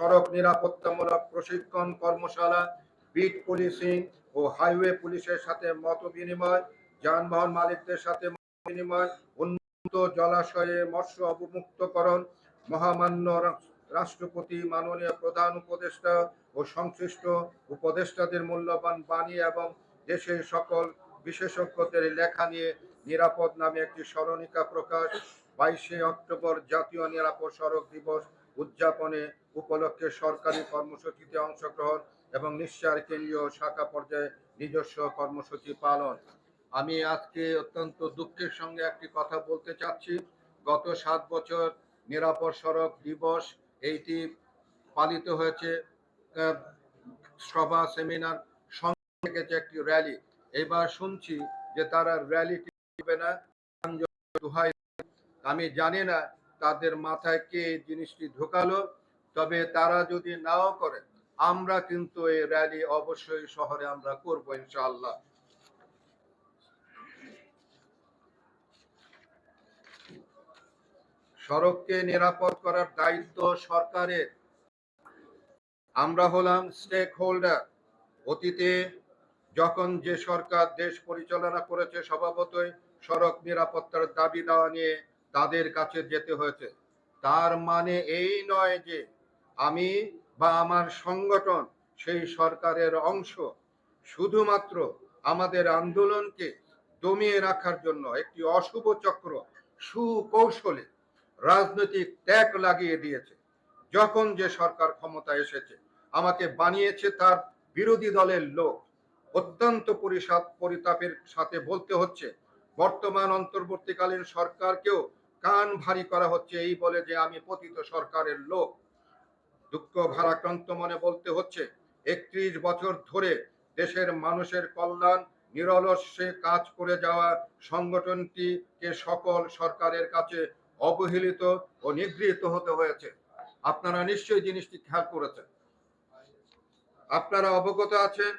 সড়ক নিরাপত্তামূলক প্রশিক্ষণ কর্মশালা, বিট পুলিশিং ও হাইওয়ে পুলিশের সাথে মত বিনিময়, যানবাহন মালিকদের সাথে বিনিময়, উন্নত জলাশয়ে মৎস্য অবমুক্তকরণ, মহামান্য রাষ্ট্রপতি, মাননীয় প্রধান উপদেষ্টা ও সংশ্লিষ্ট উপদেষ্টাদের মূল্যবান বাণী এবং দেশের সকল বিশেষজ্ঞদের লেখা নিয়ে নিরাপদ নামে একটি স্মরণিকা প্রকাশ, বাইশে অক্টোবর জাতীয় নিরাপদ সড়ক দিবস উদযাপনে উপলক্ষে সরকারি কর্মসূচিতে অংশগ্রহণ এবং নিশ্চয় কেন্দ্রীয় শাখা পর্যায়ে নিজস্ব কর্মসূচি পালন। আমি আজকে অত্যন্ত দুঃখের সঙ্গে একটি কথা বলতে চাচ্ছি। গত সাত বছর নিরাপদ সড়ক দিবস, এইটি পালিত হয়েছে সভা, সেমিনার, সঙ্গে একটি র্যালি। এবার শুনছি যে তারা র্যালিটি না। আমি জানি না তাদের মাথায় কে জিনিসটি ঢোকালো? তবে তারা যদি নাও করে, আমরা কিন্তু এই র্যালি অবশ্যই শহরে আমরা করব ইনশাআল্লাহ। সড়ককে নিরাপদ করার দায়িত্ব সরকারের। আমরা হলাম স্টেক হোল্ডার অতীতে যখন যে সরকার দেশ পরিচালনা করেছে, স্বভাবতই সড়ক নিরাপত্তার দাবি দেওয়া নিয়ে তাদের কাছে যেতে হয়েছে। তার মানে এই নয় যে আমি বা আমার সংগঠন সেই সরকারের অংশ। শুধুমাত্র আমাদের আন্দোলনকে দমিয়ে রাখার জন্য একটি অশুভ চক্র, সুকৌশলে রাজনৈতিক ত্যাগ লাগিয়ে দিয়েছে। যখন যে সরকার ক্ষমতা এসেছে, আমাকে বানিয়েছে তার বিরোধী দলের লোক। অত্যন্ত পরিতাপের সাথে বলতে হচ্ছে, বর্তমান অন্তর্বর্তীকালীন সরকারকেও কান ভারী করা হচ্ছে, এই বলে যে আমি পতিত সরকারের লোক। দুঃখ ভারাক্রান্ত মনে বলতে হচ্ছে, একত্রিশ বছর ধরে দেশের মানুষের কল্যাণ, নিরলসে কাজ করে যাওয়া সংগঠনটিকে সকল সরকারের কাছে অবহেলিত ও নিগৃহীত হতে হয়েছে। আপনারা নিশ্চয়ই জিনিসটি খেয়াল করেছেন। আপনারা অবগত আছেন